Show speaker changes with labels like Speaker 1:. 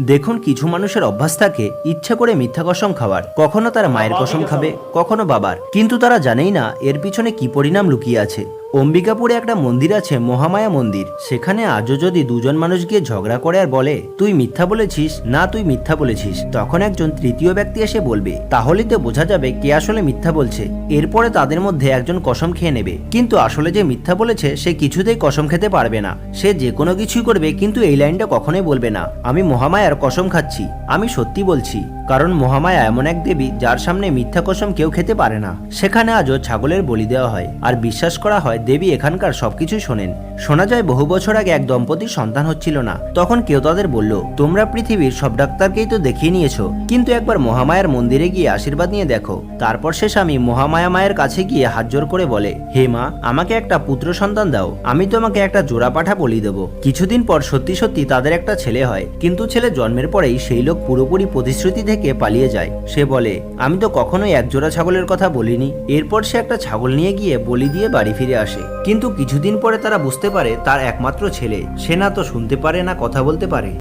Speaker 1: দেখুন কিছু মানুষের অভ্যাস থাকে ইচ্ছা করে মিথ্যা কসম খাওয়ার। কখনো তারা মায়ের কসম খাবে, কখনো বাবার। কিন্তু তারা জানেই না এর পিছনে কি পরিণাম লুকিয়ে আছে। অম্বিকাপুরে একটা মন্দির আছে, মহামায়া মন্দির। সেখানে আজও যদি দুজন মানুষ গিয়ে ঝগড়া করে আর বলে, তুই মিথ্যা বলেছিস? না, তুই মিথ্যা বলেছিস। তখন একজন তৃতীয় ব্যক্তি এসে বলবে তাহলেই তো বোঝা যাবে কে আসলে মিথ্যা বলছে। এরপরে তাদের মধ্যে একজন কসম খেয়ে নেবে। কিন্তু আসলে যে মিথ্যা বলেছে, সে কিছুতেই কসম খেতে পারবে না। সে যে কোনো কিছুই করবে, কিন্তু এই লাইনটা কখনোই বলবে না, আমি মহামায়ার কসম খাচ্ছি, আমি সত্যি বলছি। কারণ মহামায়া এমন এক দেবী যার সামনে মিথ্যা কসম কেউ খেতে পারে না। সেখানে আজও ছাগলের বলি দেওয়া হয় আর বিশ্বাস করা হয় দেবী এখানকার সবকিছু শোনেন। শোনা যায় বহু বছর আগে এক দম্পতির সন্তান হচ্ছিল না। তখন কেউ তাদের বলল, তোমরা পৃথিবীর সব ডাক্তারকেই তো দেখিয়ে নিয়েছো। কিন্তু একবার মহামায়ার মন্দিরে গিয়ে আশীর্বাদ নিয়ে দেখো। তারপর সে স্বামী মহামায়া মায়ের কাছে গিয়ে হাত জোর করে বলে, হে মা, আমাকে একটা পুত্র সন্তান দাও। আমি তোমাকে একটা জোড়া পাঠা বলি দেব। কিছুদিন পর সত্যি সত্যি তাদের একটা ছেলে হয়। কিন্তু ছেলে জন্মের পরেই সেই লোক পুরোপুরি প্রতিশ্রুতি থেকে পালিয়ে যায়। সে বলে, আমি তো কখনোই একজোড়া ছাগলের কথা বলিনি। এরপর সে একটা ছাগল নিয়ে গিয়ে বলি দিয়ে বাড়ি ফিরে আসে। কিন্তু কিছুদিন পরে তারা বুঝতে পারে তার একমাত্র ছেলে। সে না তো শুনতে পারে, না কথা বলতে পারে।